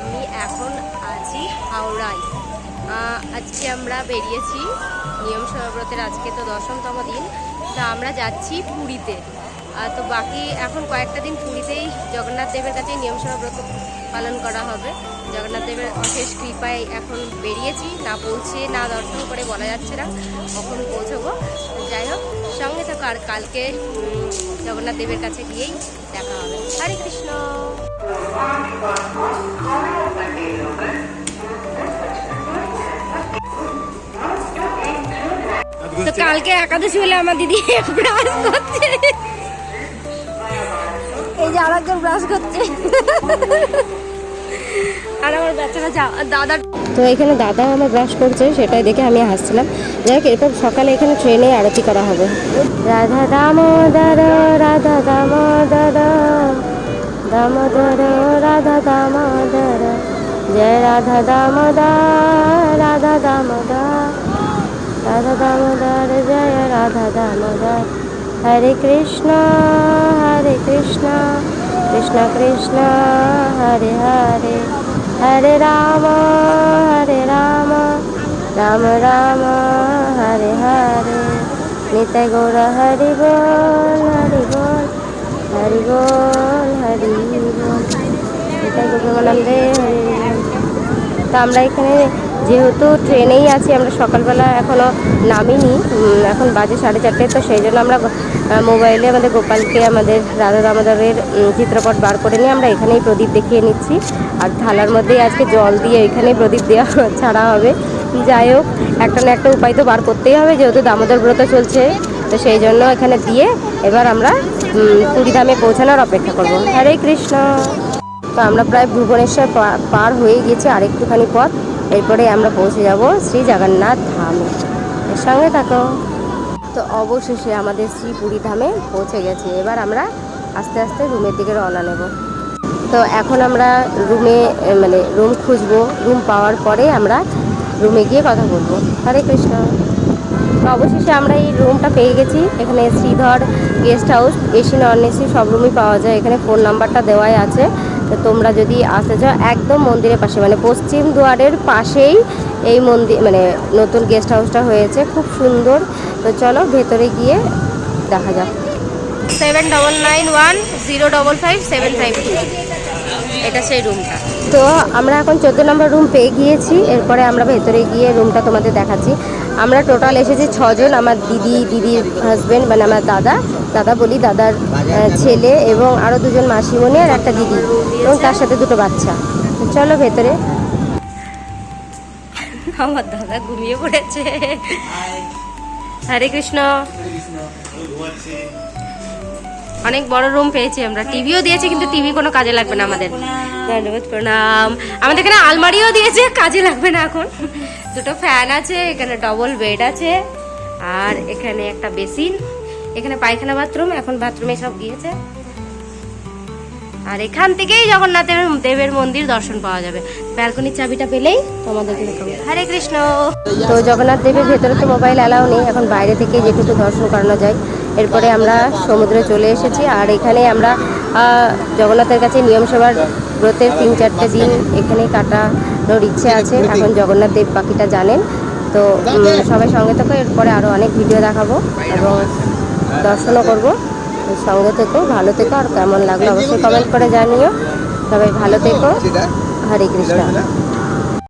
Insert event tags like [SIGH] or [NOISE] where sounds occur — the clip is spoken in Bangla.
আমি এখন আছি হাওড়ায়। আজকে আমরা বেরিয়েছি নিয়ম সমাব্রতের আজকে তো দশমতম দিন। তা আমরা যাচ্ছি পুরীতে। তো বাকি এখন কয়েকটা দিন পুরীতেই জগন্নাথ দেবের কাছে নিয়ম সমাব্রত পালন করা হবে। জগন্নাথ দেবের অশেষ কৃপায় এখন বেরিয়েছি, না পৌঁছে, না দর্শন করে বলা যাচ্ছে না, কখন পৌঁছবো। যাই হোক, সঙ্গে থাকো আর কালকে জগন্নাথ দেবের কাছে গিয়েই দেখা হবে। হরে কৃষ্ণ। তো কালকে একাদশী হলে আমার দিদি ব্রাশ করছে। এই যে আর একজন ব্রাশ করছে। আর আমার বাচ্চারা যা- দাদা তো এখানে দাদা আমার ব্রাশ করছে সেটাই দেখে আমি হাসছিলাম। যাই হোক এরপর সকালে এখানে ট্রেনে আরতি করা হবে। রাধা দামোদর রাধা দামোদর দামোদর রাধা দামোদর। জয় রাধা দামোদর রাধা দামোদর। রাধা দামোদর জয় রাধা দামোদর হরে কৃষ্ণ হরে কৃষ্ণ কৃষ্ণ কৃষ্ণ হরে হরে হরে রাম হরে রাম রাম রাম হরে হরে নিতাই গৌর হরি বল হরি বল হরি বল হরি বল নিতাই গৌরমানন্দে হরি বল তো আমরা এখানে যেহেতু ট্রেনেই আছি, আমরা সকালবেলা এখনও নামিনি। এখন বাজে সাড়ে চারটে, তো সেই জন্য আমরা মোবাইলে আমাদের গোপালকে, আমাদের রাধা দামোদরের চিত্রপট বার করে নিয়ে আমরা এখানেই প্রদীপ দেখিয়ে নিচ্ছি। আর থালার মধ্যেই আজকে জল দিয়ে এখানেই প্রদীপ দেওয়া [LAUGHS] ছাড়া হবে। যাই হোক, একটা না একটা উপায় তো বার করতেই হবে, যেহেতু দামোদর ব্রত চলছে। তো সেই জন্য এখানে দিয়ে এবার আমরা পুরীধামে পৌঁছানোর অপেক্ষা করব। হরে কৃষ্ণ। তো আমরা প্রায় ভুবনেশ্বর পার হয়ে গেছি আর একটুখানি পথ। এরপরে আমরা পৌঁছে যাব শ্রী জগন্নাথ ধাম। এর সঙ্গে থাকো। তো অবশেষে আমাদের শ্রী পুরী ধামে পৌঁছে গেছি। এবার আমরা আস্তে আস্তে রুমের দিকে রওনা নেব। তো এখন আমরা রুমে মানে রুম খুঁজবো। রুম পাওয়ার পরে আমরা রুমে গিয়ে কথা বলব। হরে কৃষ্ণ। অবশেষে আমরা এই রুমটা পেয়ে গেছি। এখানে Sridhar guest house AC non AC সব রুমই পাওয়া যায়। এখানে ফোন নাম্বারটা দেওয়াই আছে। তো তোমরা যদি আসতে চাও একদম মন্দিরের পাশে মানে পশ্চিম দুয়ারের পাশেই এই মন্দির মানে নতুন গেস্ট হাউসটা হয়েছে। খুব সুন্দর। তো চলো ভেতরে গিয়ে দেখা যাক। Seven double nine one zero double five seven five two এটা সেই রুমটা তো আমরা এখন চোদ্দ নম্বর রুম পেয়ে গিয়েছি। এরপরে আমরা ভেতরে গিয়ে রুমটা তোমাদের দেখাচ্ছি। আমরা টোটাল এসেছি ছজন, আমার দিদি, দিদির হাজবেন্ড মানে আমার দাদা। দাদা বলি, দাদার ছেলে এবং আরও দুজন মাসিমণি আর একটা দিদি এবং তার সাথে দুটো বাচ্চা। চলো ভেতরে। আমার দাদা ঘুমিয়ে পড়েছে। হরে কৃষ্ণ। অনেক বড় রুম পেয়েছি আমরা। টিভিও দিয়েছে, কিন্তু টিভি কোনো কাজে লাগবে না আমাদের। ধন্যবাদ, প্রণাম। আমাদের এখানে আলমারিও দিয়েছে, কাজে লাগবে না এখন। দুটো ফ্যান আছে, এখানে ডবল বেড আছে, আর এখানে একটা বেসিন এখানে পায়খানা বাথরুম এখন বাথরুমে সব গিয়েছে। আর এখান থেকেই জগন্নাথের দেবের মন্দির দর্শন পাওয়া যাবে। ব্যালকনির চাবিটা পেলেই তোমাদেরকে দেখাবো হরে কৃষ্ণ! তো জগন্নাথ দেবের ভেতরে তো মোবাইল অ্যালাউ নেই, এখন বাইরে থেকে যেটুকু দর্শন করানো যায়, এরপরে আমরা সমুদ্রে চলে এসেছি, আর এখানে আমরা জগন্নাথের কাছে নিয়ম সভার ব্রতের তিন চারটে দিন এখানেই কাটানোর ইচ্ছে আছে। এখন জগন্নাথ দেব বাকিটা জানেন। তো সবাই সঙ্গে থেকো, এরপরে আরও অনেক ভিডিও দেখাবো এবং দর্শনও করব। সঙ্গে থেকো, ভালো থেকো, আর কেমন লাগল অবশ্যই কমেন্ট করে জানিও। সবাই ভালো থেকো। হরে কৃষ্ণ।